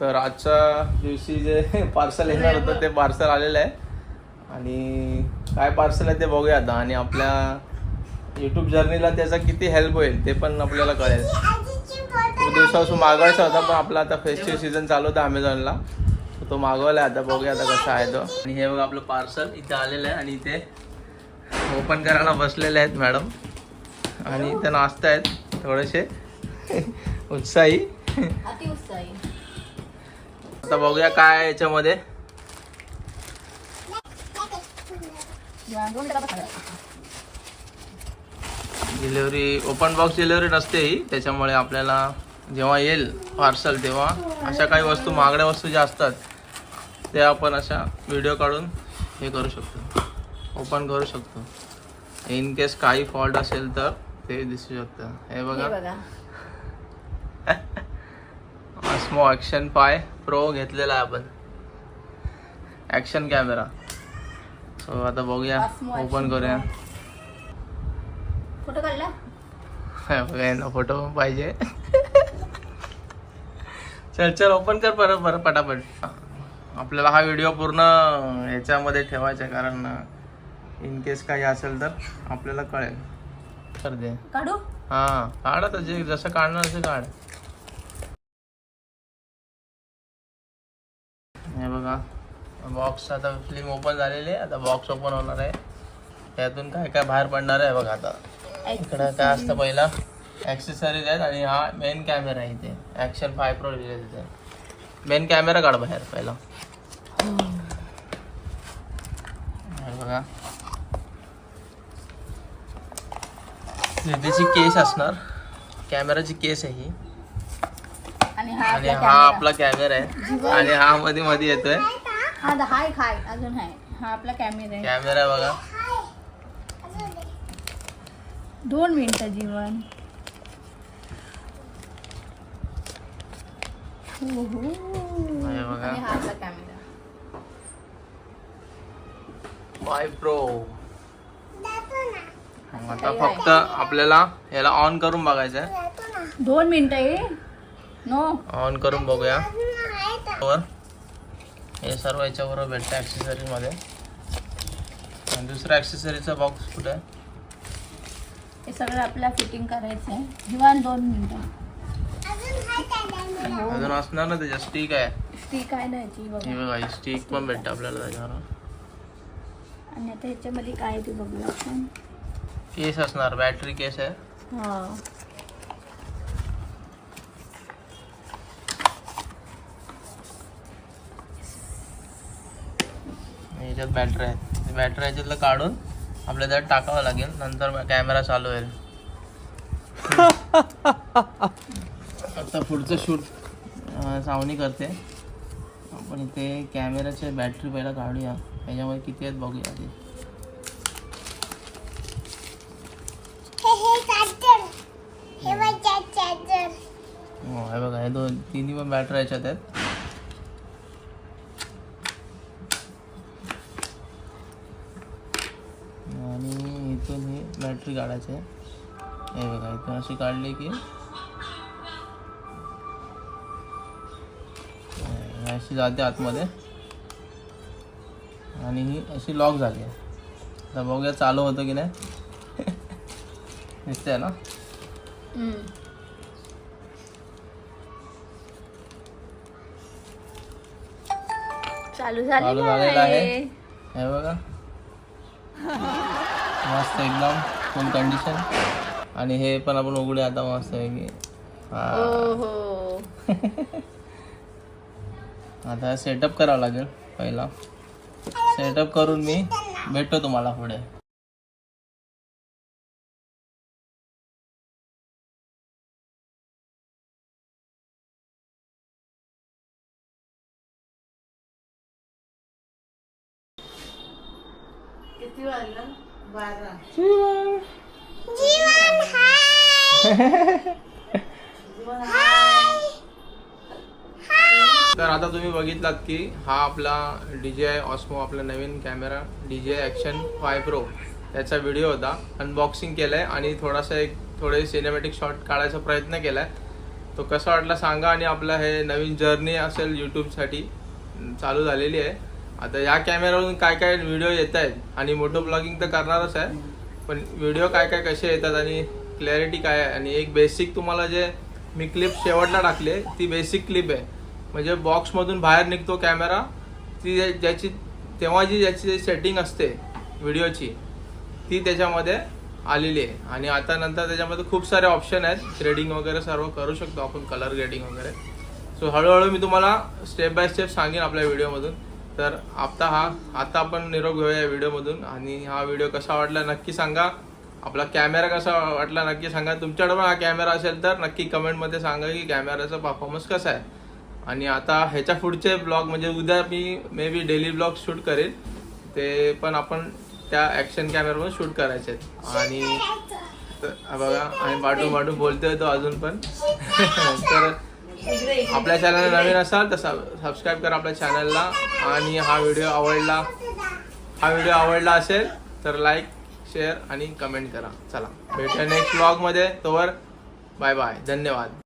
तर आजच्या दिवशी जे पार्सल येणार होतं ते पार्सल आलेलं आहे. आणि काय पार्सल आहे ते बघूया आता. आणि आपल्या यूट्यूब जर्नीला त्याचा किती हेल्प होईल ते पण आपल्याला कळेल. दिवसापासून मागवायचा होता पण आपला आता फेस्टिव्ह सीझन चालू होता अमेझॉनला तो मागवला आता बघूया आता कसा आहे तो. आणि हे बघा आपलं पार्सल इथे आलेलं आहे आणि इथे ओपन करायला बसलेले आहेत मॅडम आणि इथे नाचत आहेत थोडेसे. उत्साही. उत्साही आता बघूया काय याच्यामध्ये. डिलिव्हरी ओपन बॉक्स डिलिव्हरी नसते ही. त्याच्यामुळे आपल्याला जेव्हा येईल पार्सल तेव्हा अशा काही वस्तू महागड्या वस्तू ज्या असतात त्या आपण अशा व्हिडिओ काढून हे करू शकतो. ओपन करू शकतो. इन केस काही फॉल्ट असेल तर ते दिसू शकतं. हे बघा. ऑस्मो ॲक्शन फाय प्रो घेतलेला आहे आपण. ॲक्शन कॅमेरा सो आता बघूया. ओपन करूया. फोटो काढला? फोटो पाहिजे. चल चल ओपन कर परत परत पटापट. आपल्याला हा व्हिडिओ पूर्ण ह्याच्यामध्ये ठेवायचा कारण इन केस काही असेल तर आपल्याला कळेल. तर दे. काढू? हा काढ आता जे जसं काढणार तसं काढ. बॉक्स आता फिल्म ओपन झालेली आहे. आता बॉक्स ओपन होणार आहे. त्यातून काय काय बाहेर पडणार आहे बघा आता. इकडं काय असतं पहिला? ॲक्सेसरीज आहेत आणि हा मेन कॅमेरा आहे इथे. ॲक्शन फाय प्रो लिहिलं तिथे मेन कॅमेरा काढ बाहेर पहिला. बघा. त्याची केस असणार. कॅमेराची केस आहे ही. आणि हा हा. आपला कॅमेरा आहे. आणि हा मध्ये मध्ये येतोय. हा द- हाय खाय अजून हाय. हा आपला कॅमेरा आहे. कॅमेरा बघा. दोन मिनिटं जीवन. हो, हो. हे बघा. आणि हा आपला कॅमेरा फाय प्रो आता फक्त आपल्याला याला ऑन करून बघायचं आहे दोन मिनिटं आहे. नो ऑन करून बघूया. वर हे सर्व याच्याबरोबर भेटतं ॲक्सेसरीजमध्ये आणि दुसरा ॲक्सेसरीचा बॉक्स कुठे आहे? हे सगळं आपल्याला फिटिंग करायचं आहे. दोन मिनिटं. अजून असणार ना त्याच्या स्टिक आहे. ती काय नाही ती ही बघा स्टिक पण भेटते आपल्याला त्याच्यावर. आणि आता ह्याच्यामध्ये काय आहे ते बघूया आपण. केस असणार बॅटरी केस आहे. हा. आणि याच्यात बॅटरी आहेत बॅटरी याच्यातलं काढून आपल्या त्यात टाकावं लागेल. नंतर कॅमेरा चालू होईल. आता पुढचं शूट सावनी करते. आपण इथे कॅमेराचे बॅटरी पहिला काढूया. त्याच्यामध्ये किती आहेत बघूया आधी. हो हे बघा हे दोन तिन्ही पण बॅटरी याच्यात आहेत आणि इथून ही बॅटरी काढायची आहे हे बघा इथून अशी काढली की अशी जाते आतमध्ये आणि ही अशी लॉक झाली आहे आता बघूया चालू होतं की नाही दिसतंय ना. चालू चालू झालेलं. आहे हे बघा मस्त एकदम फुल कंडिशन आणि हे पण आपण उघडे आता मस्त आहे की आता सेटअप करावं लागेल पहिला. सेटअप करून मी भेटतो तुम्हाला पुढे. तर आता तुम्ही बघितलात की हा आपला डी जे आय ऑस्मो आपला नवीन camera D J action five pro त्याचा व्हिडिओ होता. अनबॉक्सिंग केलं आहे आणि थोडासा एक थोडे सिनेमॅटिक शॉट काढायचा प्रयत्न केला आहे तो कसा वाटला सांगा आणि आपला हे नवीन जर्नी असेल यूट्यूबसाठी चालू झालेली आहे. आता या कॅमेऱ्यावरून काय काय व्हिडिओ येत आहेत? आणि मोठं ब्लॉगिंग तर करणारच आहे. पण व्हिडिओ काय काय कसे येतात आणि क्लॅरिटी काय आहे? आणि एक बेसिक तुम्हाला जे मी क्लिप शेवटला टाकले ती बेसिक क्लिप आहे. म्हणजे बॉक्समधून बाहेर निघतो कॅमेरा ती ज्याची तेव्हा जी ज्याची सेटिंग असते व्हिडिओची ती त्याच्यामध्ये आलेली आहे. आणि आता नंतर त्याच्यामध्ये खूप सारे ऑप्शन आहेत. ग्रेडिंग वगैरे सर्व करू शकतो आपण कलर ग्रेडिंग वगैरे. सो हळूहळू मी तुम्हाला स्टेप बाय स्टेप सांगेन आपल्या व्हिडिओमधून तर आता हा आता आपण निरोप घेऊया या व्हिडिओमधून. आणि हा व्हिडिओ कसा वाटला नक्की सांगा. आपला कॅमेरा कसा वाटला नक्की सांगा. तुमच्याकडे पण हा कॅमेरा असेल तर नक्की कमेंटमध्ये सांगा की कॅमेराचा परफॉर्मन्स कसा आहे. आणि आता ह्याच्या पुढचे ब्लॉग म्हणजे उद्या मी maybe daily vlog shoot करेन ते पण आपण त्या ॲक्शन कॅमेरावर शूट करायचे आहेत. आणि बघा आणि बाटू बाटू बोलतोय तो अजून पण. तर आपल्या चॅनल नवीन असाल तर सबस्क्राईब करा आपल्या चॅनलला आणि हा व्हिडिओ आवडला हा व्हिडिओ आवडला असेल तर लाईक शेअर आणि कमेंट करा. चला भेटूया नेक्स्ट ब्लॉगमध्ये तोवर बाय बाय धन्यवाद.